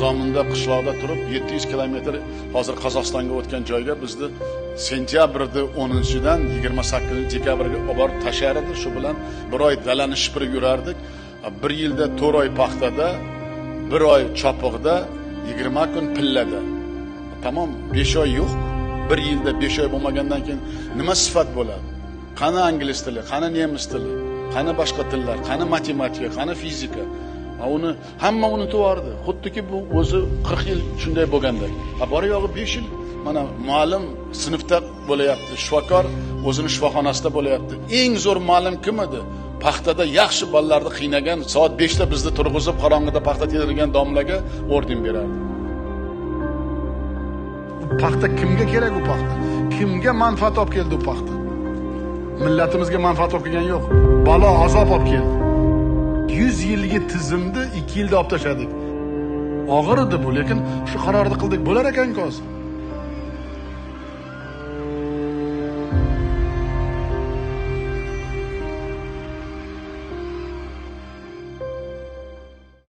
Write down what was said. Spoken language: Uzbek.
zominda qishloqda turib 700 kilometr hozir qozog'istonga o'tgan joyga bizni sentyabrni 10-dan 28 dekabrga olib borib tashlar edi. Shu bilan bir oy dalani shipirib yurardik. Bir yilda 4 oy paxtada bir oy chopiqda 20 kun pillada tamom 5 oy yo'q. Bir yilda 5 oy bo'lmagandan keyin nima sifat bo'ladi? Qani ingliz tili qani nemis tili qani boshqa tillar qani matematika qani fizika? Ha, uni hamma unutibyubordi xuddiki bu o'zi 40 yil shunday bo'lgandek a bor yo'g'i besh yil. Mana muallim sinfda bo'layapti shifokor o'zini shifoxonasida bo'layapti. Eng zo'r muallim kim edi? Paxtada yaxshi bolalarni qiynagan soat beshda bizni turg'izib qorong'ida paxta terilgan domlaga orden berardi. Bu paxta kimga kerak u paxta? Kimga manfaat olib keldi u paxta? Millatimizga manfaat olib kelgani yo'q. Balo azob olib keldi. Yuz yilgi tizimni ikki yilda olib tashladik og'ir edi bu lekin shu qarorni qildik bo'lar ekanku hozir